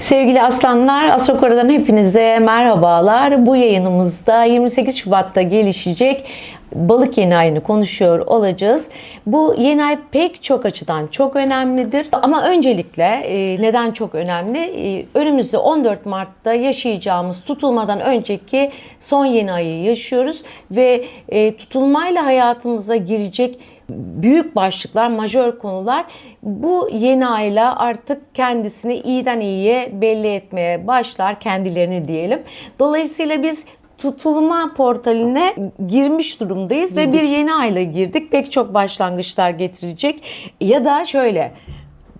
Sevgili aslanlar, Astrokora'dan hepinize merhabalar. Bu yayınımızda 28 Şubat'ta gelişecek balık yeni ayını konuşuyor olacağız. Bu yeni ay pek çok açıdan çok önemlidir. Ama öncelikle e, neden çok önemli? E, Önümüzde 14 Mart'ta yaşayacağımız tutulmadan önceki son yeni ayı yaşıyoruz ve e, tutulmayla hayatımıza girecek büyük başlıklar, majör konular bu yeni ayla artık kendisini iyiden iyiye belli etmeye başlar kendilerini diyelim. Dolayısıyla biz tutulma portaline girmiş durumdayız ve bir yeni ayla girdik. Pek çok başlangıçlar getirecek ya da şöyle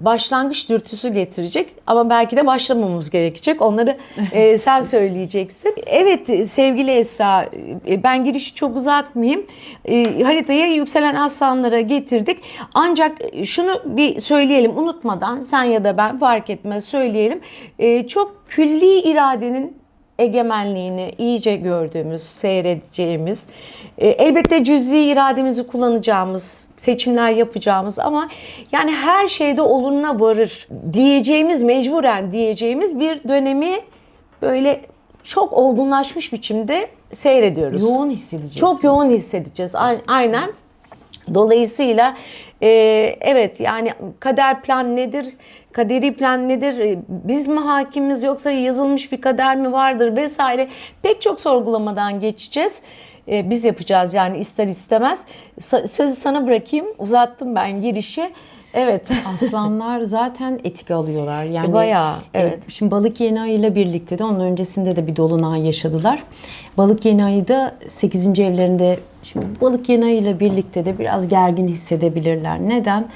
başlangıç dürtüsü getirecek ama belki de başlamamız gerekecek. Onları e, sen söyleyeceksin. Evet sevgili Esra e, ben girişi çok uzatmayayım. E, haritaya yükselen aslanlara getirdik. Ancak şunu bir söyleyelim unutmadan sen ya da ben fark etmez söyleyelim. E, çok külli iradenin egemenliğini iyice gördüğümüz, seyredeceğimiz, e, elbette cüzi irademizi kullanacağımız, seçimler yapacağımız ama yani her şeyde oluruna varır diyeceğimiz, mecburen diyeceğimiz bir dönemi böyle çok olgunlaşmış biçimde seyrediyoruz. Yoğun hissedeceğiz. Çok yoğun hissedeceğiz. Aynen. Dolayısıyla e, evet yani kader plan nedir? Kaderi plan nedir? E, Biz mi hakimiz yoksa yazılmış bir kader mi vardır vesaire. Pek çok sorgulamadan geçeceğiz. E, biz yapacağız yani ister istemez. Sözü sana bırakayım. Uzattım ben girişi. Evet. Aslanlar zaten etik alıyorlar. Yani E, bayağı, e, evet. Şimdi balık yeni ayı ile birlikte de onun öncesinde de bir dolunay yaşadılar. Balık yeni ayı da 8. evlerinde şimdi balık yeni ayı ile birlikte de biraz gergin hissedebilirler. Neden?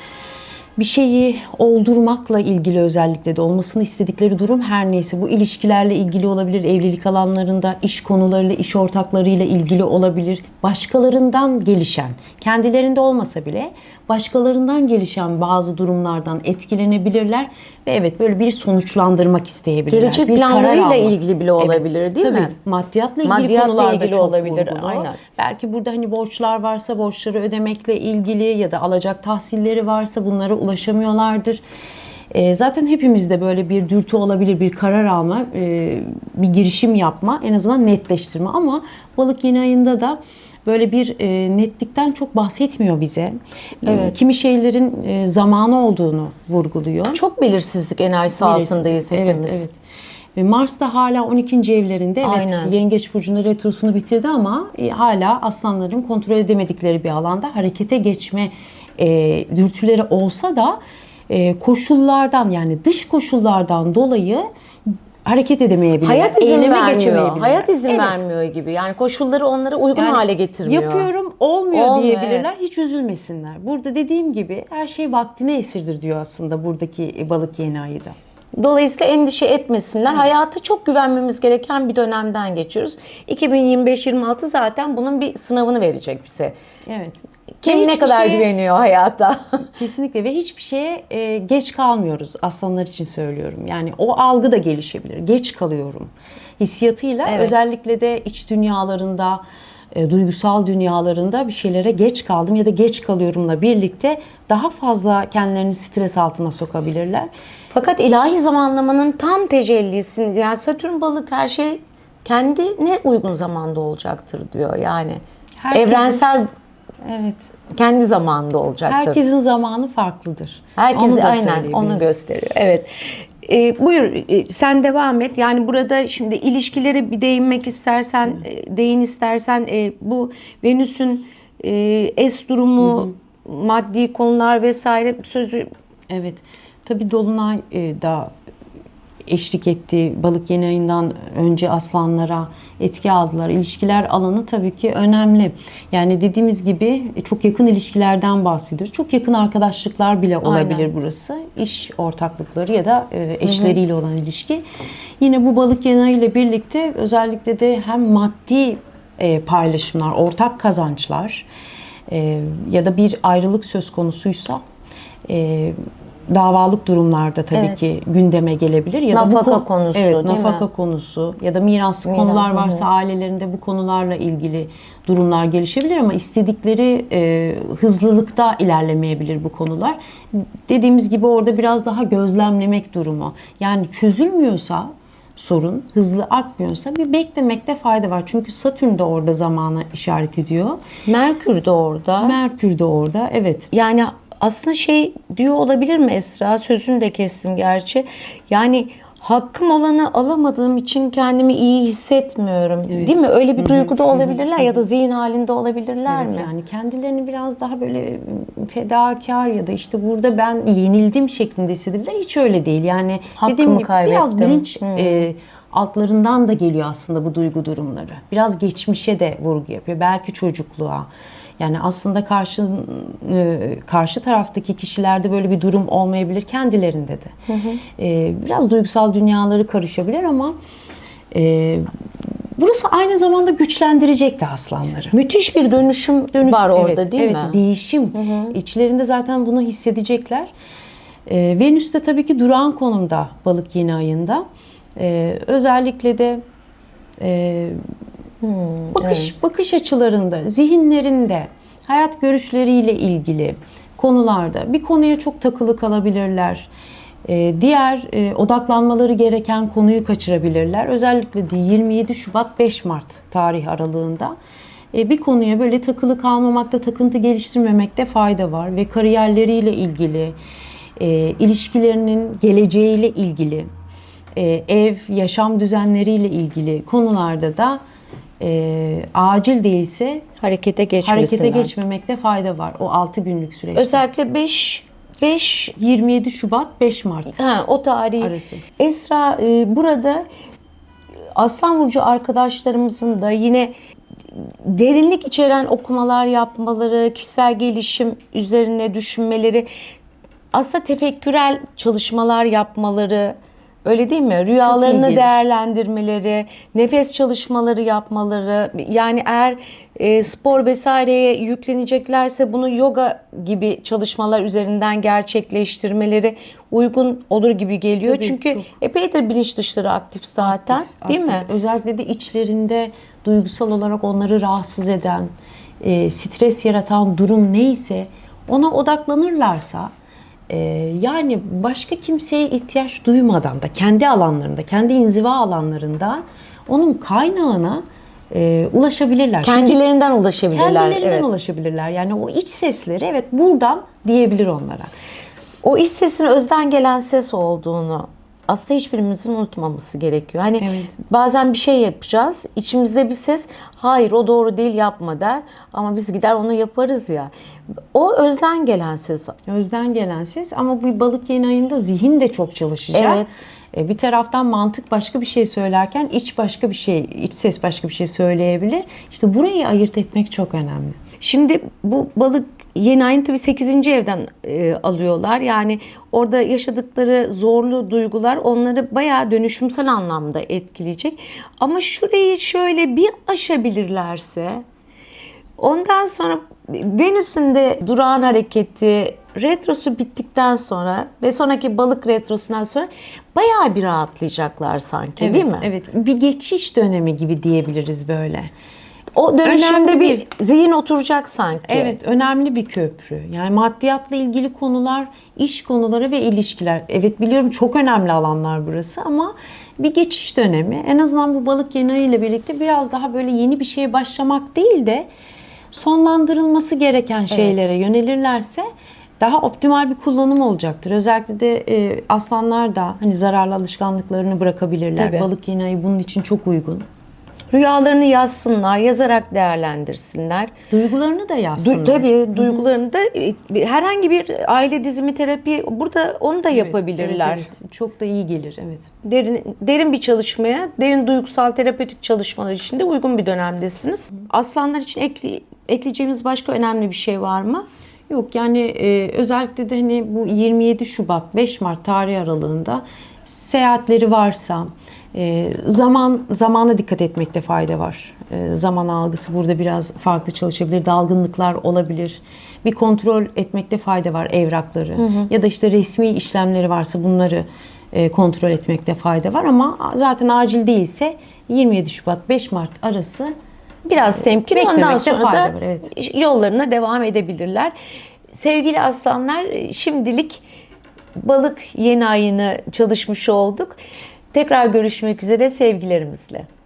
Bir şeyi oldurmakla ilgili özellikle de olmasını istedikleri durum her neyse bu ilişkilerle ilgili olabilir, evlilik alanlarında, iş konularıyla, iş ortaklarıyla ilgili olabilir. Başkalarından gelişen, kendilerinde olmasa bile başkalarından gelişen bazı durumlardan etkilenebilirler ve evet böyle bir sonuçlandırmak isteyebilirler. Gelecek bir planlarıyla ilgili bile olabilir değil Tabii, mi? Maddiyatla ilgili Maddiyatla konularda ilgili çok olabilir, vurgulu. aynen. Belki burada hani borçlar varsa borçları ödemekle ilgili ya da alacak tahsilleri varsa bunlara ulaşamıyorlardır. Ee, zaten hepimizde böyle bir dürtü olabilir, bir karar alma, e, bir girişim yapma, en azından netleştirme. Ama balık yeni ayında da böyle bir e, netlikten çok bahsetmiyor bize. Evet. Kimi şeylerin e, zamanı olduğunu vurguluyor. Çok belirsizlik enerjisi Belirsizlik. altındayız hepimiz. Evet, evet. Ve Mars da hala 12. evlerinde. Evet, Aynen. Yengeç burcunda retrosunu bitirdi ama e, hala aslanların kontrol edemedikleri bir alanda harekete geçme e, dürtüleri olsa da e, koşullardan yani dış koşullardan dolayı hareket edemeyebilirler. Hayat izin eyleme vermiyor. Hayat izin Evet. vermiyor gibi. Yani koşulları onlara uygun Yani hale getirmiyor. Yapıyorum olmuyor, Olmuyor, diyebilirler. Hiç üzülmesinler. Burada dediğim gibi her şey vaktine esirdir diyor aslında buradaki balık yeni ayı da. Dolayısıyla endişe etmesinler. Hayata çok güvenmemiz gereken bir dönemden geçiyoruz. 2025-26 zaten bunun bir sınavını verecek bize. Evet. Ve ne kadar şeye- güveniyor hayata? Kesinlikle ve hiçbir şeye e, geç kalmıyoruz aslanlar için söylüyorum. Yani o algı da gelişebilir. Geç kalıyorum hissiyatıyla Evet. özellikle de iç dünyalarında, e, duygusal dünyalarında bir şeylere geç kaldım ya da geç kalıyorumla birlikte daha fazla kendilerini stres altına sokabilirler. Fakat ilahi zamanlamanın tam tecellisini yani Satürn balık her şey kendine uygun zamanda olacaktır diyor yani. Herkesin- Evrensel Evet. kendi zamanında olacaktır. Herkesin zamanı farklıdır. Herkes Onu da aynen onu gösteriyor. Evet. Ee, buyur e, sen devam et. Yani burada şimdi ilişkileri bir değinmek istersen, e, değin istersen e, bu Venüs'ün e, es durumu, maddi konular vesaire sözü Evet. Tabii Dolunay e, da eşlik etti. Balık yeni ayından önce aslanlara etki aldılar. İlişkiler alanı tabii ki önemli. Yani dediğimiz gibi çok yakın ilişkilerden bahsediyoruz. Çok yakın arkadaşlıklar bile olabilir Aynen. burası. İş ortaklıkları ya da eşleriyle olan ilişki. Yine bu balık yeni ile birlikte özellikle de hem maddi e, paylaşımlar, ortak kazançlar e, ya da bir ayrılık söz konusuysa e, davalık durumlarda tabii Evet. ki gündeme gelebilir ya da bu Nafaka konu- konusu, evet, değil mi? nafaka konusu ya da miras Miras, konular hı hı. varsa ailelerinde bu konularla ilgili durumlar gelişebilir ama istedikleri e, hızlılıkta ilerlemeyebilir bu konular. Dediğimiz gibi orada biraz daha gözlemlemek durumu. Yani çözülmüyorsa sorun hızlı akmıyorsa bir beklemekte fayda var. Çünkü Satürn de orada zamana işaret ediyor. Merkür de orada. Merkür de orada. Evet. Yani aslında şey diyor olabilir mi Esra? Sözünü de kestim gerçi. Yani hakkım olanı alamadığım için kendimi iyi hissetmiyorum. Evet. Değil mi? Öyle bir duyguda olabilirler ya da zihin halinde olabilirler Evet, mi? yani kendilerini biraz daha böyle fedakar ya da işte burada ben yenildim şeklinde hissedebilirler. Hiç öyle değil. Yani Hakkımı dediğim gibi biraz kaybettim. bilinç e, altlarından da geliyor aslında bu duygu durumları. Biraz geçmişe de vurgu yapıyor. Belki çocukluğa. Yani aslında karşı e, karşı taraftaki kişilerde böyle bir durum olmayabilir kendilerinde de. E, biraz duygusal dünyaları karışabilir ama e, burası aynı zamanda güçlendirecek de aslanları. Müthiş bir dönüşüm, Dönüş- var orada evet, değil evet, mi? değişim. İçlerinde zaten bunu hissedecekler. Ee, Venüs de tabii ki durağan konumda balık yeni ayında. Ee, özellikle de e, bakış bakış açılarında, zihinlerinde, hayat görüşleriyle ilgili konularda bir konuya çok takılı kalabilirler. Ee, diğer e, odaklanmaları gereken konuyu kaçırabilirler. Özellikle de 27 Şubat 5 Mart tarih aralığında e, bir konuya böyle takılı kalmamakta, takıntı geliştirmemekte fayda var ve kariyerleriyle ilgili, e, ilişkilerinin geleceğiyle ilgili, e, ev, yaşam düzenleriyle ilgili konularda da e, acil değilse Harekete geçmesinler. harekete geçmemekte fayda var o 6 günlük süreçte. Özellikle 5 5 27 Şubat 5 Mart ha, o tarihi arası. Esra e, burada Aslan Burcu arkadaşlarımızın da yine derinlik içeren okumalar yapmaları, kişisel gelişim üzerine düşünmeleri, aslında tefekkürel çalışmalar yapmaları, öyle değil mi? Rüyalarını değerlendirmeleri, nefes çalışmaları yapmaları, yani eğer e, spor vesaireye yükleneceklerse bunu yoga gibi çalışmalar üzerinden gerçekleştirmeleri uygun olur gibi geliyor. Tabii, Çünkü çok. epeydir bilinç dışları aktif zaten, değil mi? Aktif. Özellikle de içlerinde duygusal olarak onları rahatsız eden, e, stres yaratan durum neyse ona odaklanırlarsa yani başka kimseye ihtiyaç duymadan da kendi alanlarında, kendi inziva alanlarında onun kaynağına e, ulaşabilirler. Çünkü Kendilerinden ulaşabilirler. kendilerinden evet. ulaşabilirler. Yani o iç sesleri evet buradan diyebilir onlara. O iç sesin özden gelen ses olduğunu aslında hiçbirimizin unutmaması gerekiyor. Hani Evet. bazen bir şey yapacağız. içimizde bir ses hayır o doğru değil yapma der. Ama biz gider onu yaparız ya. O özden gelen ses. Özden gelen ses ama bu balık yeni ayında zihin de çok çalışacak. Evet. E, Bir taraftan mantık başka bir şey söylerken iç başka bir şey, iç ses başka bir şey söyleyebilir. İşte burayı ayırt etmek çok önemli. Şimdi bu balık yeni ayın tabii 8. evden e, alıyorlar. Yani orada yaşadıkları zorlu duygular onları bayağı dönüşümsel anlamda etkileyecek. Ama şurayı şöyle bir aşabilirlerse ondan sonra Venüs'ün de durağan hareketi retrosu bittikten sonra ve sonraki balık retrosundan sonra bayağı bir rahatlayacaklar sanki değil mi? Evet. Bir geçiş dönemi gibi diyebiliriz böyle. O dönemde Önemli bir zihin oturacak sanki. Evet, önemli bir köprü. Yani maddiyatla ilgili konular, iş konuları ve ilişkiler. Evet biliyorum çok önemli alanlar burası ama bir geçiş dönemi. En azından bu balık yeni ile birlikte biraz daha böyle yeni bir şeye başlamak değil de sonlandırılması gereken şeylere yönelirlerse daha optimal bir kullanım olacaktır. Özellikle de e, aslanlar da hani zararlı alışkanlıklarını bırakabilirler. Tabii. Balık yeni bunun için çok uygun. Rüyalarını yazsınlar, yazarak değerlendirsinler. Duygularını da yazsınlar. Du- tabii duygularını da e, herhangi bir aile dizimi terapi burada onu da Evet, yapabilirler. evet, evet. Çok da iyi gelir. Evet. Derin derin bir çalışmaya, derin duygusal terapötik çalışmalar için de uygun bir dönemdesiniz. Aslanlar için ekli, ekleyeceğimiz başka önemli bir şey var mı? Yok yani e, özellikle de hani bu 27 Şubat 5 Mart tarih aralığında seyahatleri varsa E, zaman zamana dikkat etmekte fayda var. E, zaman algısı burada biraz farklı çalışabilir. Dalgınlıklar olabilir. Bir kontrol etmekte fayda var evrakları. Ya da işte resmi işlemleri varsa bunları e, kontrol etmekte fayda var ama zaten acil değilse 27 Şubat 5 Mart arası Biraz temkin ondan sonra da var, evet. yollarına devam edebilirler. Sevgili aslanlar şimdilik balık yeni ayını çalışmış olduk. Tekrar görüşmek üzere sevgilerimizle.